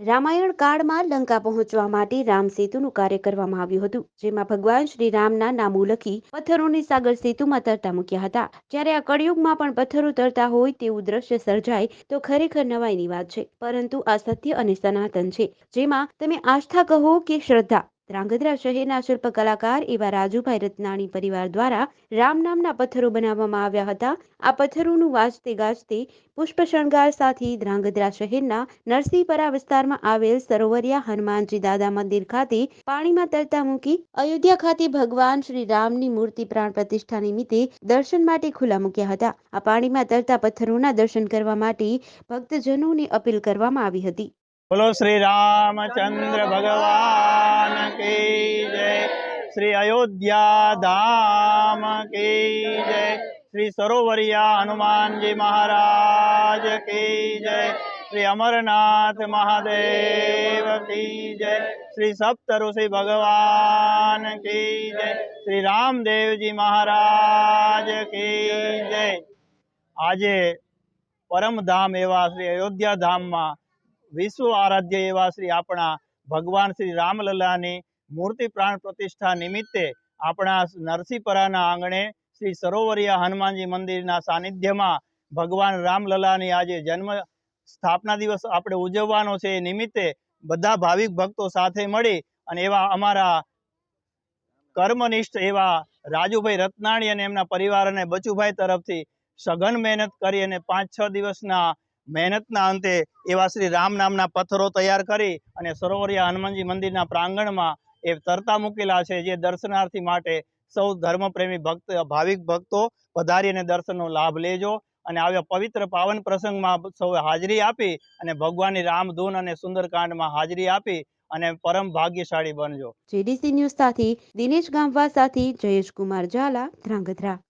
રામાયણ કાળમાં લંકા પહોંચવા માટે રામ સેતુનું કાર્ય કરવામાં આવ્યું હતું, જેમાં ભગવાન શ્રી રામના નામો લખી પથ્થરોની સાગર સેતુમાં તરતા મૂક્યા હતા. જ્યારે આ કળિયુગમાં પણ પથ્થરો તરતા હોય તેવું દ્રશ્ય સર્જાય, તો ખરેખર નવાઈની વાત છે. પરંતુ આ સત્ય અને સનાતન છે, જેમાં તમે આસ્થા કહો કે શ્રદ્ધા. ધ્રાંગધ્રા શહેરના શિલ્પ કલાકાર એવા રાજુભાઈ રત્નાણી પરિવાર દ્વારા રામ નામના પથ્થરો બનાવવામાં આવ્યા હતા. આ પથ્થરોનું વાજતે ગાજતે પુષ્પ શણગાર સાથે ધ્રાંગધ્રા શહેરના નરસિંહપરા વિસ્તારમાં આવેલ સરોવરિયા હનુમાનજી દાદા મંદિર ખાતે પાણીમાં તરતા મૂકી અયોધ્યા ખાતે ભગવાન શ્રી રામની મૂર્તિ પ્રાણ પ્રતિષ્ઠા નિમિત્તે દર્શન માટે ખુલ્લા મૂક્યા હતા. આ પાણીમાં તરતા પથ્થરોના દર્શન કરવા માટે ભક્તજનોને અપીલ કરવામાં આવી હતી. બોલો શ્રી રામચંદ્ર ભગવાન. શ્રી અયોધ્યા ધામ કી જય. શ્રી સરોવરિયા હનુમાનજી મહારાજ કી જય. શ્રી અમરનાથ મહાદેવ કી જય. શ્રી સપ્ત ઋષિ ભગવાન કી જય. શ્રી રામદેવજી મહારાજ કી જય. આજે પરમધામ એવા શ્રી અયોધ્યા ધામમાં વિશ્વ આરાધ્ય એવા શ્રી આપણા ભગવાન શ્રી રામલલાની મૂર્તિ પ્રાણ પ્રતિષ્ઠા નિમિત્તે આપણા નરસિંહપરાના આંગણે શ્રી સરોવરિયા હનુમાનજી મંદિરના સાનિધ્યમાં ભગવાન રામલલાની આજે જન્મ સ્થાપના દિવસ આપણે ઉજવવાનો છે એ નિમિત્તે બધા ભાવિક ભક્તો સાથે મળી અને એવા અમારા કર્મનિષ્ઠ એવા રાજુભાઈ રત્નાણી અને એમના પરિવાર અને બચુભાઈ તરફથી સઘન મહેનત કરી અને પાંચ છ દિવસના મહેનતના અંતે એવા શ્રી રામ નામના પથ્થરો તૈયાર કરી અને સરોવરિયા હનુમાનજી મંદિરના પ્રાંગણમાં એ તરતા મૂકેલા છે જે દર્શનાર્થી માટે સૌ ધર્મપ્રેમી ભક્ત, ભાવિક ભક્તો પધારી અને દર્શનનો લાભ લેજો અને આવ્યા પવિત્ર પાવન પ્રસંગમાં સૌએ હાજરી આપી અને ભગવાનની રામધૂન અને સુંદરકાંડમાં હાજરી આપી અને પરમ ભાગ્યશાળી બનજો. જીડીસી ન્યૂઝ સાથે દિનેશ ગામવા સાથે જયેશ કુમાર ઝાલા ધ્રાંગધ્રા.